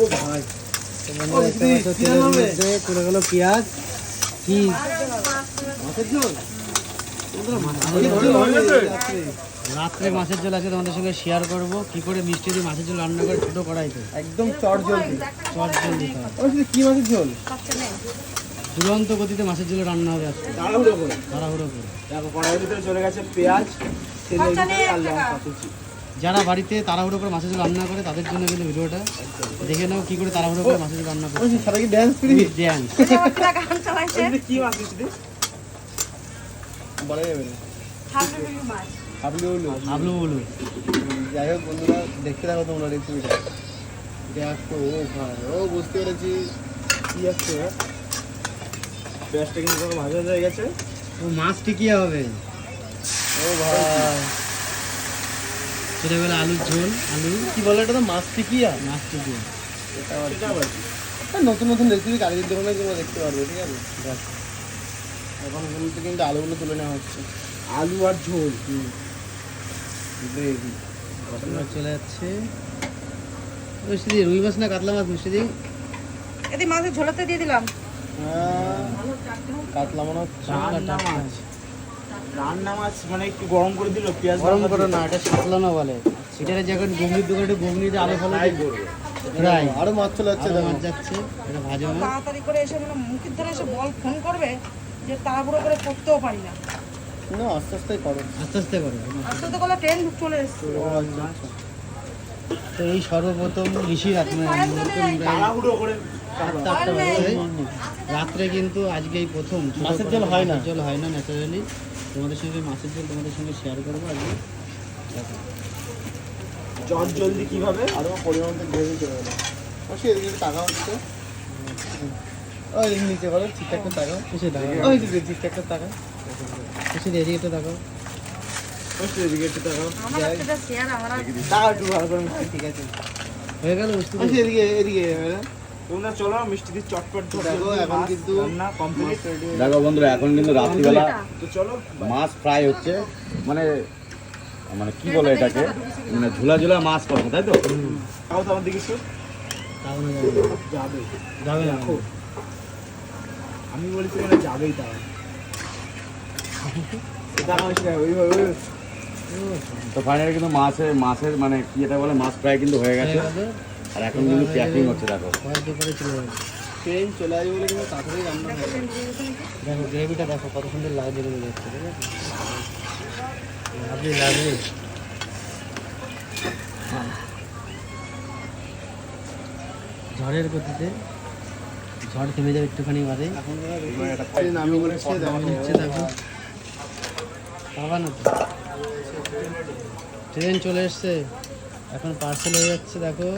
ও ভাই। তো বন্ধুরা দেখতে পাচ্ছ তেলের মধ্যে চলে গেল পেঁয়াজ। কি? রাত্রে মাছের ঝোল আছে তোমাদের সঙ্গে শেয়ার করব। কি করে মিষ্টি দিয়ে মাছের ঝোল রান্না করে ছোটো কড়াইতে? একদম চট জলদি। চট সাথে কি মাছের ঝোল? দুরন্ত গতিতে মাছের ঝোল রান্না হবে আজকে। তাড়াহুড়ো করে। তাড়াহুড়ো করে। দেখো কড়াইয়ের ভিতরে চলে গেছে পেঁয়াজ তেলের ভিতরে আর লঙ্কা কুচি। যারা বাড়িতে তাড়াহুড়ো করে মাছের ঝোল রান্না করে তাদের জন্য কিন্তু ভিডিওটা। দেখে নাও কি করে তাড়াহুড়ো করে মাছের ঝোল রান্না করে ওই সারা কি ড্যান্স ফ্রি ড্যান্স কি মাছ দিচ্ছি বলা যাবে না। হাবলু বিলু মাছ। হাবলু বলু যাই হোক বন্ধুরা দেখতে থাকো তোমরা রেসিপিটা দেখো ও ভাই ও বুঝতে পেরেছি কি আসছে পেঁয়াজটা কিন্তু পুরো ভাজা হয়ে গেছে। ও মাছ টিকিয়া হবে। ও ভাই। সেটা বলে আলুর ঝোল আলু। কি বলে এটা তো? মাছ টিকিয়া মাছ টিকিয়া নতুন নতুন রেসিপি কালীর দোকানে তোমরা দেখতে পারবে ঠিক আছে? দেখ। এখন কিন্তু কিন্তু আলুগুলো তুলে নেওয়া হচ্ছে। আলু আর ঝোল। চলে যাচ্ছে। মিষ্টি রুই মাছ না কাতলা মাছ মিষ্টি এদি মাছের ঝোলাতে দিয়ে দিলাম। কাতলা মনে হচ্ছে রান্না মাছ মানে একটু গরম করে দিল পেঁয়াজ গরম করে না এটা সাতলানো বলে। এটারে যখন ঘুগনির দোকানে ঘুগনিতে আলু ফেলে ফ্রাই আরও মাছ চলে যাচ্ছে মাছ যাচ্ছে এটা ভাজা তাড়াতাড়ি করে এসে মানে মুখের ধরে এসে বল ফোন করবে যে তাড়াহুড়ো করে করতেও পারি না। না আস্তে আস্তে করো। আস্তে আস্তে করে আস্তে তো করলে ট্রেন চলে এসছে। ও তো এই সর্বপ্রথম ঋষি রাত্রে কিন্তু আজকে এই প্রথম। মাছের ঝোল হয় না। ঝোল হয় না ন্যাচারালি তোমাদের সঙ্গে মাছের ঝোল তোমাদের সঙ্গে শেয়ার করব আর দেখো। চট জলদি কীভাবে? আরও পরিমাণ মতো গ্রেভি চলে গেল। অবশ্যই এদিকে টাকা হচ্ছে ওই নিচে করো ঠিকঠাক করে টাকা কিসে দেখো ওই দিকে ঠিকঠাক করে টাকা কিসে এদিকে একটু দেখো এদিকে একটু টাকা আমার একটা শেয়ার আমার আর টাকা একটু ভালো করে। ঠিক আছে। হয়ে গেল বুঝতে অবশ্যই এদিকে এদিকে তোমরা চলো মিষ্টি দিয়ে চটপট দেখো এখন কিন্তু রান্না কমপ্লিট দেখো বন্ধুরা এখন কিন্তু রাত্রিবেলা তো চলো। মাছ ফ্রাই হচ্ছে। মানে মানে কি বলে এটাকে? মানে ঝুলা ঝুলা মাছ করব তাই তো? তাও তো আমার দিকে একটু। তাও না যাবে। যাবে। যাবে দেখো। আমি বলেছি মানে যাবেই তাও। তো ফাইনালি কিন্তু মাছের মাছের মানে কি এটা বলে? মাছ ফ্রাই কিন্তু হয়ে গেছে। আর এখন কিন্তু প্যাকিং হচ্ছে দেখো। ট্রেন চলে আসবে বলে কিন্তু তাড়াতাড়ি রান্না দেখো গ্রেভিটা দেখো কত সুন্দর যাচ্ছে ঠিক আছে? লাগবে লাগবে ঝড়ের গতিতে ঝড় থেমে যাবে একটুখানি বাদে। বলেছি দেখো। না ট্রেন চলে এসছে। এখন পার্সেল হয়ে যাচ্ছে দেখো।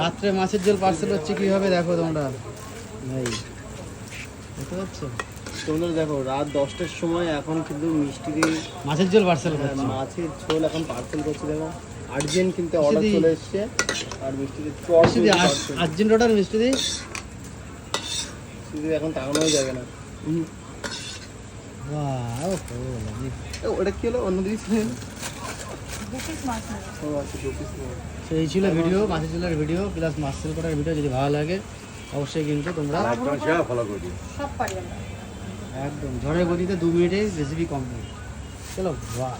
রাত্রে মাছের ঝোল পার্সেল হচ্ছে কীভাবে দেখো তোমরা। ভাই বুঝতে পারছ তোমরা দেখো রাত দশটার সময় এখন কিন্তু মিষ্টি দিয়ে মাছের ঝোল পার্সেল হ্যাঁ, মাছের ঝোল এখন পার্সেল করছে দেখো। আর্জেন্ট কিন্তু অর্ডার চলে এসছে আর মিষ্টি দিয়ে আর্জেন্ট অর্ডার মিষ্টি দি এখন তাকানোই যাবে না। ওটা কি হলো? অন্য তো এই ছিল ভিডিও মাছের চুলার ভিডিও প্লাস মাছ সেল করার ভিডিও যদি ভালো লাগে অবশ্যই কিন্তু তোমরা ফলো করে দিও। সব পারি আমরা। একদম ঝড়ের গতিতে দু মিনিটে রেসিপি কমপ্লিট চলো বাহ।